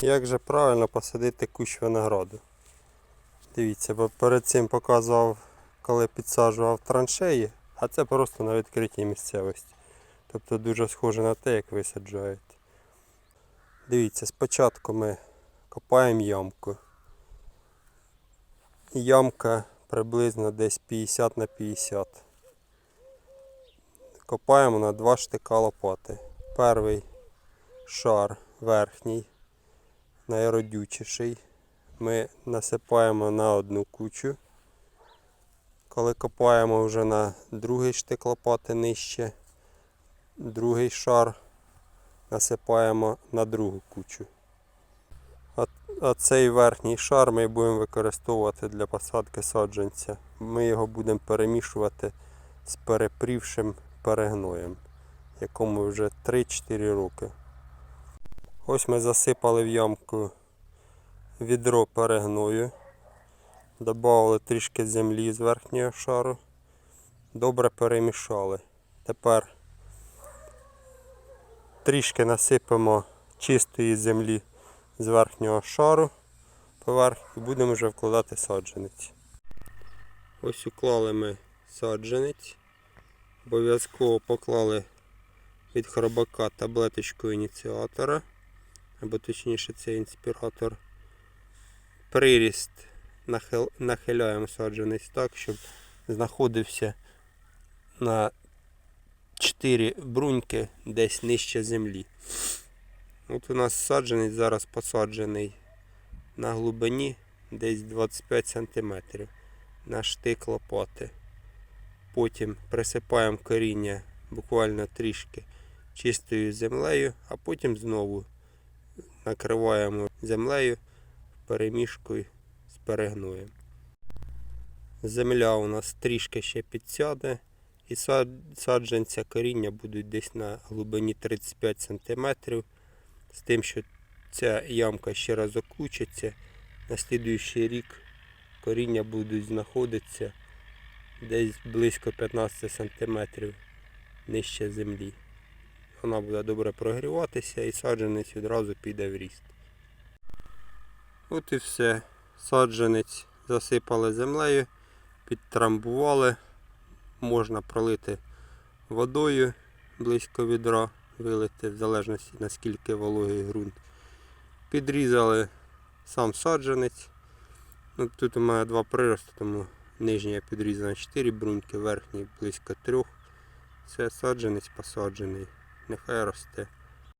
Як же правильно посадити кущ винограду? Дивіться, бо перед цим показував, коли підсаджував траншеї, а це просто на відкритій місцевості. Тобто дуже схоже на те, як висаджають. Дивіться, спочатку ми копаємо ямку. Ямка приблизно десь 50 на 50. Копаємо на два штика лопати. Перший шар верхній, найродючіший. Ми насипаємо на одну кучу. Коли копаємо вже на другий штик лопати нижче, другий шар насипаємо на другу кучу. А, цей верхній шар ми будемо використовувати для посадки саджанця. Ми його будемо перемішувати з перепрівшим перегноєм, якому вже 3-4 роки. Ось ми засипали в ямку відро перегною, додали трішки землі з верхнього шару, добре перемішали. Тепер трішки насипемо чистої землі з верхнього шару поверх і будемо вже вкладати саджанець. Ось уклали ми саджанець. Обов'язково поклали від хробака таблеточку ініціатора, або точніше це інспіратор. Приріст нахил- нахиляємо саджанець так, щоб знаходився на 4 бруньки десь нижче землі. От у нас саджанець зараз посаджений на глибині десь 25 см на штик лопати. Потім присипаємо коріння буквально трішки чистою землею, а потім знову накриваємо землею перемішкою з перегноєм. Земля у нас трішки ще підсяде, і саджанця коріння будуть десь на глибині 35 см, з тим, що ця ямка ще раз окучиться. На слідуючий рік коріння будуть знаходитися десь близько 15 см нижче землі. Вона буде добре прогріватися і саджанець відразу піде в ріст. От і все. Саджанець засипали землею, підтрамбували. Можна пролити водою близько відра, вилити в залежності наскільки вологий ґрунт. Підрізали сам саджанець. Ну, тут у мене два прирости, тому нижня підрізана 4 бруньки, верхній близько 3. Це саджанець посаджений. Нехай росте.